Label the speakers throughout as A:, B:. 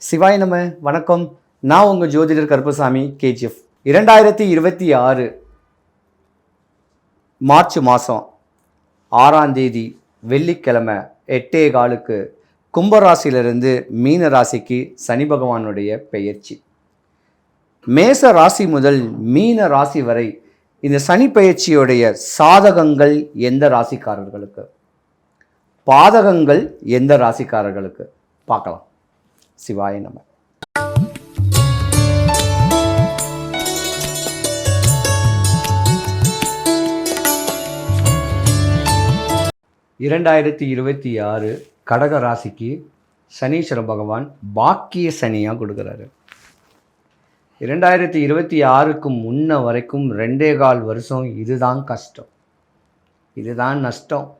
A: சிவாய் நம்ம வணக்கம். நான் உங்கள் ஜோதிடர் கருப்பசாமி கேஜிஎஃப். இரண்டாயிரத்தி இருபத்தி ஆறு மார்ச் மாதம் ஆறாம் தேதி வெள்ளிக்கிழமை எட்டே காலுக்கு கும்பராசியிலிருந்து மீன ராசிக்கு சனி பகவானுடைய பெயர்ச்சி. மேச ராசி முதல் மீன ராசி வரை இந்த சனி பெயர்ச்சியுடைய சாதகங்கள் எந்த ராசிக்காரர்களுக்கு? பாதகங்கள் எந்த ராசிக்காரர்களுக்கு? பார்க்கலாம். சிவாய நம. இரண்டாயிரத்தி இருபத்தி ஆறு கடக ராசிக்கு சனீஸ்வர பகவான் பாக்கிய சனியாக கொடுக்குறாரு. இரண்டாயிரத்தி இருபத்தி ஆறுக்கு முன்ன வரைக்கும் ரெண்டே கால் வருஷம் இதுதான் கஷ்டம். இதுதான் நஷ்டம்.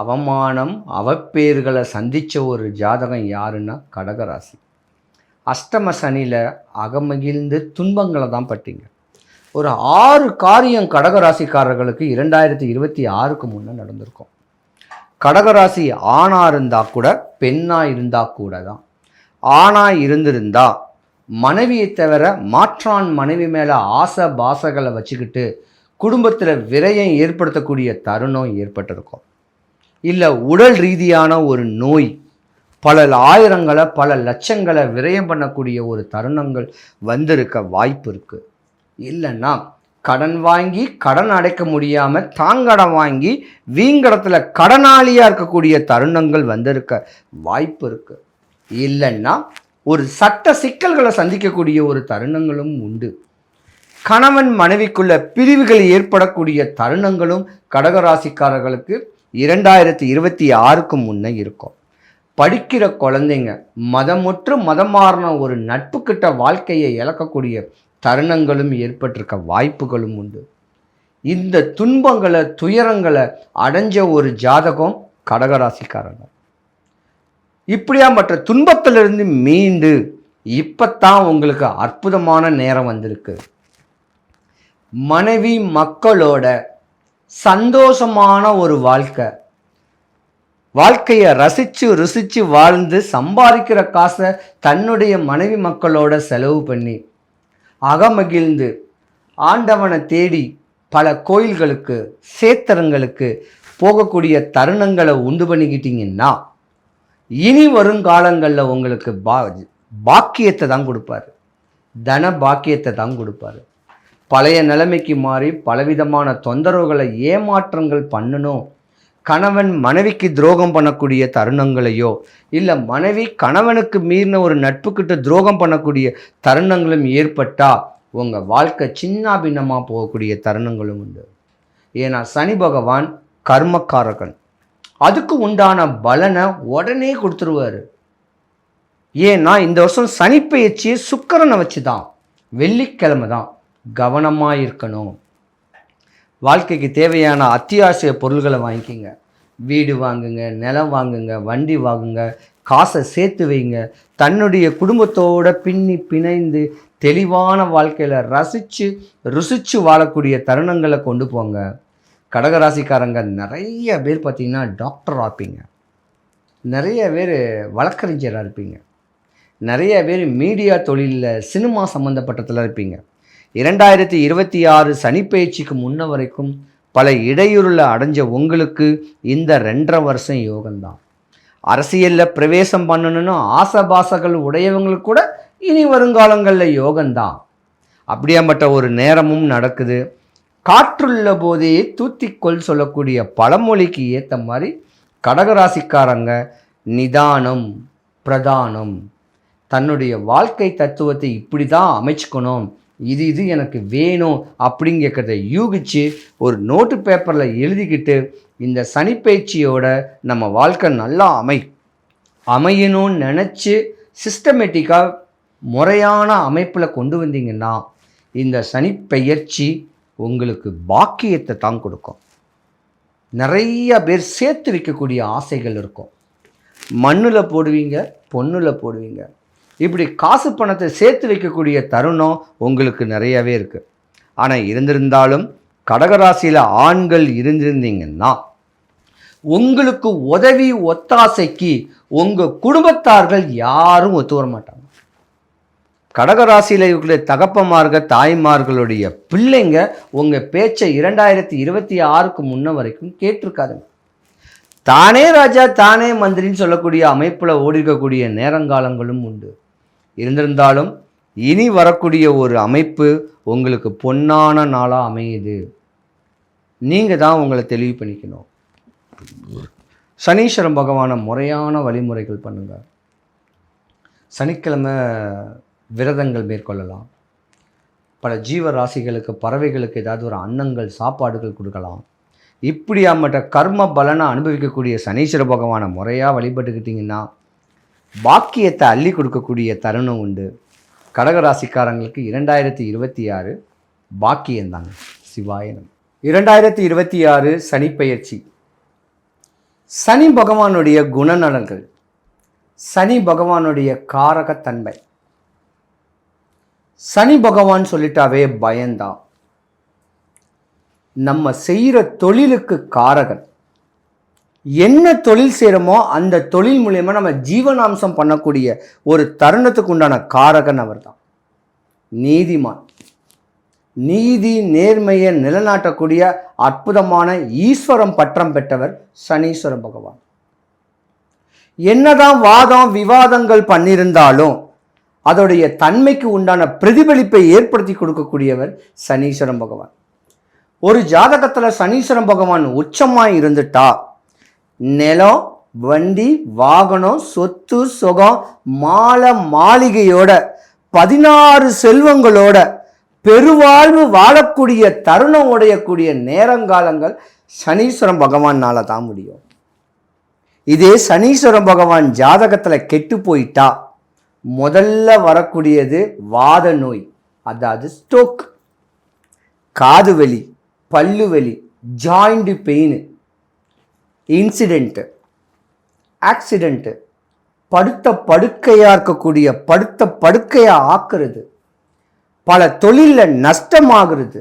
A: அவமானம் அவப்பேர்களை சந்தித்த ஒரு ஜாதகம் யாருன்னா கடகராசி. அஷ்டம சனியில் அகமகிழ்ந்து துன்பங்களை தான் பட்டீங்க. ஒரு ஆறு காரியம் கடகராசிக்காரர்களுக்கு இரண்டாயிரத்தி இருபத்தி ஆறுக்கு முன்னே நடந்திருக்கும். கடகராசி ஆணாக இருந்தால் கூட பெண்ணாக இருந்தால் கூட தான். ஆணாக இருந்திருந்தா மனைவியை தவிர மாற்றான் மனைவி மேலே ஆசை பாசகளை வச்சுக்கிட்டு குடும்பத்தில் விரயம் ஏற்படுத்தக்கூடிய தருணம் ஏற்பட்டிருக்கும். இல்லை உடல் ரீதியான ஒரு நோய். பல ஆயிரங்களை பல லட்சங்களை விரயம் பண்ணக்கூடிய ஒரு தருணங்கள் வந்திருக்க வாய்ப்பு இருக்குது இல்லைன்னா கடன் வாங்கி கடன் அடைக்க முடியாமல் தாங்கடன் வாங்கி வீங்கடத்தில் கடனாளியாக இருக்கக்கூடிய தருணங்கள் வந்திருக்க வாய்ப்பு இருக்குது இல்லைன்னா ஒரு சட்ட சிக்கல்களை சந்திக்கக்கூடிய ஒரு தருணங்களும் உண்டு. கணவன் மனைவிக்குள்ள பிரிவுகள் ஏற்படக்கூடிய தருணங்களும் கடகராசிக்காரர்களுக்கு இரண்டாயிரத்தி இருபத்தி ஆறுக்கு முன்னே இருக்கும். படிக்கிற குழந்தைங்க மதமுற்று மதம் மாறின ஒரு நட்புக்கிட்ட வாழ்க்கையை இழக்கக்கூடிய தருணங்களும் ஏற்பட்டிருக்க வாய்ப்புகளும் உண்டு. இந்த துன்பங்களை துயரங்களை அடைஞ்ச ஒரு ஜாதகம் கடகராசிக்காரங்க. இப்படியா மற்ற துன்பத்திலிருந்து மீண்டு இப்பத்தான் உங்களுக்கு அற்புதமான நேரம் வந்திருக்கு. மனைவி மக்களோட சந்தோஷமான ஒரு வாழ்க்கை. வாழ்க்கையை ரசித்து ருசித்து வாழ்ந்து சம்பாதிக்கிற காசை தன்னுடைய மனைவி மக்களோட செலவு பண்ணி அகமகிழ்ந்து ஆண்டவனை தேடி பல கோயில்களுக்கு சேத்திரங்களுக்கு போகக்கூடிய தருணங்களை உண்டு பண்ணிக்கிட்டீங்கன்னா இனி வருங்காலங்களில் உங்களுக்கு பா பாக்கியத்தை தான் கொடுப்பாரு. தன பாக்கியத்தை தான் கொடுப்பாரு. பழைய நிலைமைக்கு மாறி பலவிதமான தொந்தரவுகளை ஏமாற்றங்கள் பண்ணணும் கணவன் மனைவிக்கு துரோகம் பண்ணக்கூடிய தருணங்களையோ இல்லை மனைவி கணவனுக்கு மீறின ஒரு நட்புக்கிட்ட துரோகம் பண்ணக்கூடிய தருணங்களும் ஏற்பட்டால் உங்கள் வாழ்க்கை சின்ன பின்னமாக போகக்கூடிய தருணங்களும் உண்டு. ஏன்னா சனி பகவான் கர்மக்காரகன். அதுக்கு உண்டான பலனை உடனே கொடுத்துருவாரு. ஏன்னா இந்த வருஷம் சனிப்பெயர்ச்சியை சுக்கரனை வச்சு தான் வெள்ளிக்கிழமை தான். கவனமாக இருக்கணும் வாழ்க்கைக்கு தேவையான அத்தியாவசிய பொருள்களை வாங்கிக்கிங்க. வீடு வாங்குங்க நிலம் வாங்குங்க வண்டி வாங்குங்க காசை சேர்த்து வைங்க. தன்னுடைய குடும்பத்தோட பின்னி பிணைந்து தெளிவான வாழ்க்கையில் ரசித்து ருசித்து வாழக்கூடிய தருணங்களை கொண்டு போங்க. கடகராசிக்காரங்க நிறைய பேர் பார்த்திங்கன்னா டாக்டராக ஆப்பீங்க நிறைய பேர் வழக்கறிஞராக இருப்பீங்க. நிறைய பேர் மீடியா தொழிலில் சினிமா சம்மந்தப்பட்டதில் இருப்பீங்க. இரண்டாயிரத்தி இருபத்தி ஆறு சனிப்பயிற்சிக்கு முன்ன வரைக்கும் பல இடையூறில் அடைஞ்ச உங்களுக்கு இந்த ரெண்டரை வருஷம் யோகம்தான். அரசியலில் பிரவேசம் பண்ணணும்னு ஆசபாசங்கள் உடையவங்களுக்கு கூட இனி வருங்காலங்களில் யோகம்தான். அப்படியாப்பட்ட ஒரு நேரமும் நடக்குது. காற்றுள்ள போதே தூத்திக்கொள் சொல்லக்கூடிய பழமொழிக்கு ஏற்ற மாதிரி கடகராசிக்காரங்க நிதானம் பிரதானம். தன்னுடைய வாழ்க்கை தத்துவத்தை இப்படி தான் அமைச்சுக்கணும். இது இது எனக்கு வேணும் அப்படிங்கிறத யூகிச்சு ஒரு நோட்டு பேப்பரில் எழுதிக்கிட்டு இந்த சனிப்பயிற்சியோட நம்ம வாழ்க்கை நல்லா அமை. அமையணும்னு நினச்சி சிஸ்டமேட்டிக்காக முறையான அமைப்பில் கொண்டு வந்தீங்கன்னா இந்த சனிப்பெயர்ச்சி உங்களுக்கு பாக்கியத்தை தான் கொடுக்கும். நிறைய பேர் சேர்த்து வைக்கக்கூடிய ஆசைகள் இருக்கும். மண்ணில் போடுவீங்க பொண்ணில் போடுவீங்க. இப்படி காசு பணத்தை சேர்த்து வைக்கக்கூடிய தருணம் உங்களுக்கு நிறையவே இருக்குது ஆனால் இருந்திருந்தாலும் கடகராசியில் ஆண்கள் இருந்திருந்தீங்கன்னா உங்களுக்கு உதவி ஒத்தாசைக்கு உங்கள் குடும்பத்தார்கள் யாரும் ஒத்து வர மாட்டாங்க. கடகராசியில் இருக்கிற தகப்பமார்கள் தாய்மார்களுடைய பிள்ளைங்க உங்கள் பேச்சை இரண்டாயிரத்தி இருபத்தி ஆறுக்கு முன்ன வரைக்கும் கேட்டிருக்காதுங்க. தானே ராஜா தானே மந்திரின்னு சொல்லக்கூடிய அமைப்பில் ஓடிருக்கக்கூடிய நேரங்காலங்களும் உண்டு. இருந்திருந்தாலும் இனி வரக்கூடிய ஒரு அமைப்பு உங்களுக்கு பொன்னான நாளாக அமையுது. நீங்கள் தான் உங்களை தெளிவு பண்ணிக்கணும். சனீஸ்வரன் பகவானை முறையான வழிமுறைகள் பண்ணுங்கள் சனிக்கிழமை விரதங்கள் மேற்கொள்ளலாம். பல ஜீவராசிகளுக்கு பறவைகளுக்கு ஏதாவது ஒரு அன்னங்கள் சாப்பாடுகள் கொடுக்கலாம். இப்படி அம்மட்ட கர்ம பலனை அனுபவிக்கக்கூடிய சனீஸ்வர பகவானை முறையாக வழிபட்டுக்கிட்டிங்கன்னா பாக்கியத்தை அள்ளி கொடுக்கக்கூடிய தருணம் உண்டு. கடகராசிக்காரங்களுக்கு இரண்டாயிரத்தி இருபத்தி ஆறு பாக்கியந்தாங்க சிவாயனம் இரண்டாயிரத்தி இருபத்தி ஆறு சனிப்பெயர்ச்சி சனி பகவானுடைய குணநலன்கள். சனி பகவானுடைய காரகத்தன்மை. சனி பகவான் சொல்லிட்டாவே பயந்தான். நம்ம செய்கிற தொழிலுக்கு காரகன். என்ன தொழில் செய்கிறோமோ அந்த தொழில் மூலயமா நம்ம ஜீவனாம்சம் பண்ணக்கூடிய ஒரு தருணத்துக்கு உண்டான காரகன் அவர்தான். நீதிமான். நீதி நேர்மையை நிலநாட்டக்கூடிய அற்புதமான ஈஸ்வரம் பற்றம் பெற்றவர் சனீஸ்வர பகவான். என்னதான் வாதம் விவாதங்கள் பண்ணியிருந்தாலும் அதோடைய தன்மைக்கு உண்டான பிரதிபலிப்பை ஏற்படுத்தி கொடுக்கக்கூடியவர் சனீஸ்வரன் பகவான். ஒரு ஜாதகத்தில் சனீஸ்வரன் பகவான் உச்சமாக இருந்துட்டா நிலம் வண்டி வாகனம் சொத்து சுகம் மாலை மாளிகையோட பதினாறு செல்வங்களோட பெருவாழ்வு வாழக்கூடிய தருணம் உடையக்கூடிய நேரங்காலங்கள் சனீஸ்வரன் பகவானால தான் முடியும். இதே சனீஸ்வரன் பகவான் ஜாதகத்தில் கெட்டு போயிட்டா முதல்ல வரக்கூடியது வாத நோய் அதாவது ஸ்டோக் காது வலி பல்லு வலி ஜாயிண்ட் பெயின் இன்சிடெண்ட்டு ஆக்சிடெண்ட்டு படுத்த படுக்கையாக இருக்கக்கூடிய படுத்த படுக்கையாக ஆக்குறது பல தொழிலில் நஷ்டமாகிறது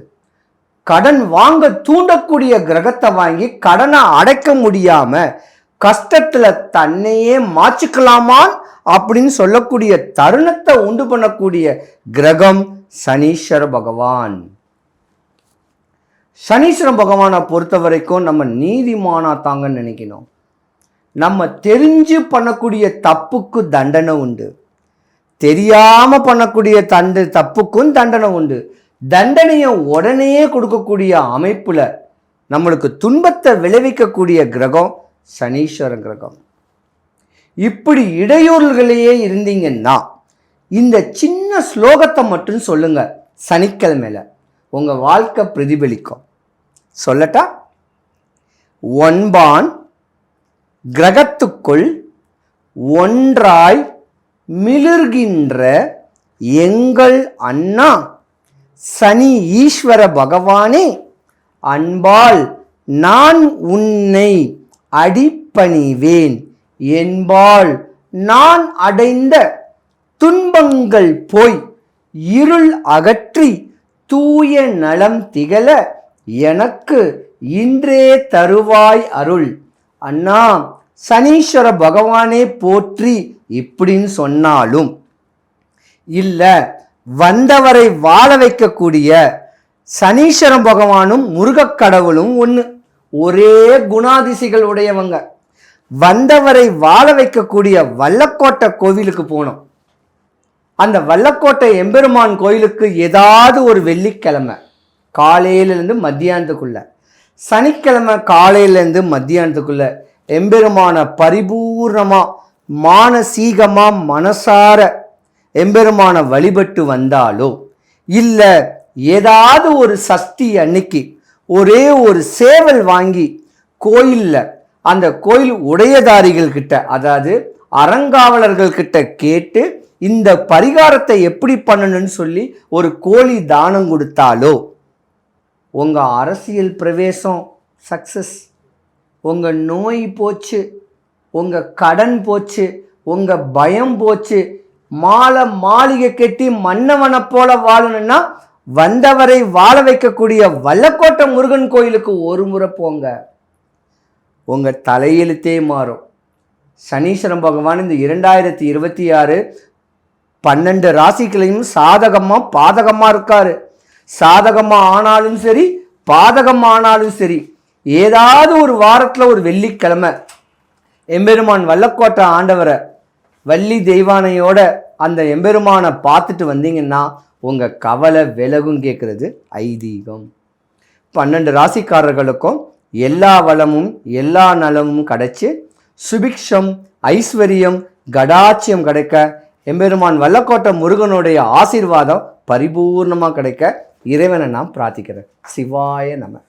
A: கடன் வாங்க தூண்டக்கூடிய கிரகத்தை வாங்கி கடனை அடைக்க முடியாமல் கஷ்டத்தில் தன்னையே மாற்றிக்கலாமான் அப்படின்னு சொல்லக்கூடிய தருணத்தை உண்டு பண்ணக்கூடிய கிரகம் சனீஸ்வர பகவான். சனீஸ்வரன் பகவானை பொறுத்த வரைக்கும் நம்ம நீதிமானா தாங்கன்னு நினைக்கணும். நம்ம தெரிஞ்சு பண்ணக்கூடிய தப்புக்கு தண்டனை உண்டு. தெரியாமல் பண்ணக்கூடிய தண்டு தப்புக்கும் தண்டனை உண்டு. தண்டனையை உடனே கொடுக்கக்கூடிய அமைப்பில் நம்மளுக்கு துன்பத்தை விளைவிக்கக்கூடிய கிரகம் சனீஸ்வர கிரகம். இப்படி இடையூறுகளையே இருந்தீங்கன்னா இந்த சின்ன ஸ்லோகத்தை மட்டும் சொல்லுங்கள் சனிக்கிழமையில் உங்கள் வாழ்க்கை பிரதிபலிக்கும். சொல்லட்டா? ஒன்பான் கிரகத்துக்குள் ஒன்றாய் மிளிர்கின்ற எங்கள் அண்ணா சனி ஈஸ்வர பகவானே அன்பால் நான் உன்னை அடிப்பணிவேன். என்பால் நான் அடைந்த துன்பங்கள் போய் இருள் அகற்றி தூய நலம் திகழ எனக்கு இன்றே தருவாய் அருள். அண்ணா சனீஸ்வர பகவானே போற்றி இப்படின்னு சொன்னாலும் இல்லை வந்தவரை வாழ வைக்கக்கூடிய சனீஸ்வர பகவானும் முருகக் கடவுளும் ஒன்று ஒரே குணாதிசைகள் உடையவங்க. வந்தவரை வாழ வைக்கக்கூடிய வல்லக்கோட்டை கோவிலுக்கு போனோம். அந்த வல்லக்கோட்டை எம்பெருமான் கோயிலுக்கு ஏதாவது ஒரு வெள்ளிக்கிழமை. காலையிலேருந்து மத்தியானத்துக்குள்ள. சனிக்கிழமை காலையிலேருந்து மத்தியானத்துக்குள்ள. எம்பெருமான பரிபூர்ணமாக மானசீகமாக மனசார எம்பெருமான வழிபட்டு வந்தாலோ இல்லை ஏதாவது ஒரு சஷ்டி அன்னைக்கு ஒரே ஒரு சேவல் வாங்கி கோயிலில் அந்த கோயில் உடையதாரிகள்கிட்ட அதாவது அறங்காவலர்கள்கிட்ட கேட்டு இந்த பரிகாரத்தை எப்படி பண்ணணும்னு சொல்லி ஒரு கோழி தானம் கொடுத்தாலோ உங்கள் அரசியல் பிரவேசம் சக்சஸ் உங்கள் நோய் போச்சு உங்கள் கடன் போச்சு உங்கள் பயம் போச்சு மாலை மாளிகை கட்டி மன்னவனை போல வாழணும்னா வந்தவரை வாழ வைக்கக்கூடிய வல்லக்கோட்டை முருகன் கோயிலுக்கு ஒரு முறை போங்க. உங்கள் தலையெழுத்தே மாறும். சனீஸ்வரன் பகவான் இந்த இரண்டாயிரத்தி இருபத்தி ஆறு பன்னெண்டு ராசிகளையும் சாதகமாக பாதகமாக இருக்காரு. சாதகமாக ஆனாலும் சரி பாதகம் ஆனாலும் சரி ஏதாவது ஒரு வாரத்தில் ஒரு வெள்ளிக்கிழமை எம்பெருமான் வல்லக்கோட்டை ஆண்டவரை வள்ளி தெய்வானையோட அந்த எம்பெருமானை பார்த்துட்டு வந்தீங்கன்னா உங்கள் கவலை விலகும் கேட்குறது ஐதீகம். பன்னெண்டு ராசிக்காரர்களுக்கும் எல்லா வளமும் எல்லா நலமும் கிடைச்சி சுபிக்ஷம் ஐஸ்வர்யம் கடாட்சியம் கிடைக்க எம்பெருமான் வல்லக்கோட்டை முருகனுடைய ஆசீர்வாதம் பரிபூர்ணமாக கிடைக்க இறைவனை நாம் பிரார்த்திக்கிறேன் சிவாய நம.